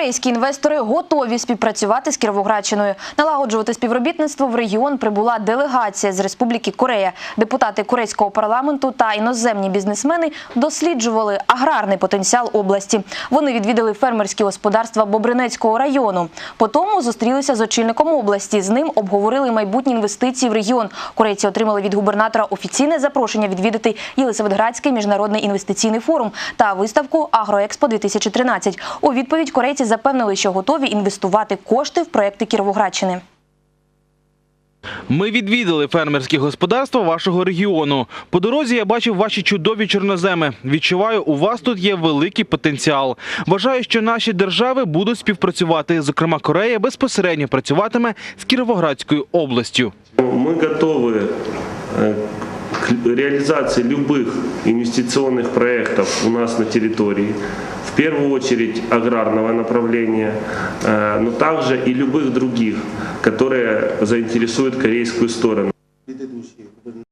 Корейські інвестори готові співпрацювати з Кіровоградщиною. Налагоджувати співробітництво в регіон прибула делегація з Республіки Корея. Депутати корейського парламенту та іноземні бізнесмени досліджували аграрний потенціал області. Вони відвідали фермерські господарства Бобринецького району. Потім зустрілися з очільником області. З ним обговорили майбутні інвестиції в регіон. Корейці отримали від губернатора офіційне запрошення відвідати Єлисаветградський міжнародний інвестиційний форум та виставку Агроекспо 2013 У відповідь корейці запевнили, що готові інвестувати кошти в проекти Кіровоградщини. Ми відвідали фермерські господарства вашого регіону. По дорозі я бачив ваші чудові чорноземи. Відчуваю, у вас тут є великий потенціал. Вважаю, що наші держави будуть співпрацювати. Зокрема, Корея безпосередньо працюватиме з Кіровоградською областю. Мы готовы э, к реализации любых инвестиционных проектов у нас на территории, в первую очередь аграрного направления, э, но также и любых других, которые заинтересуют корейскую сторону.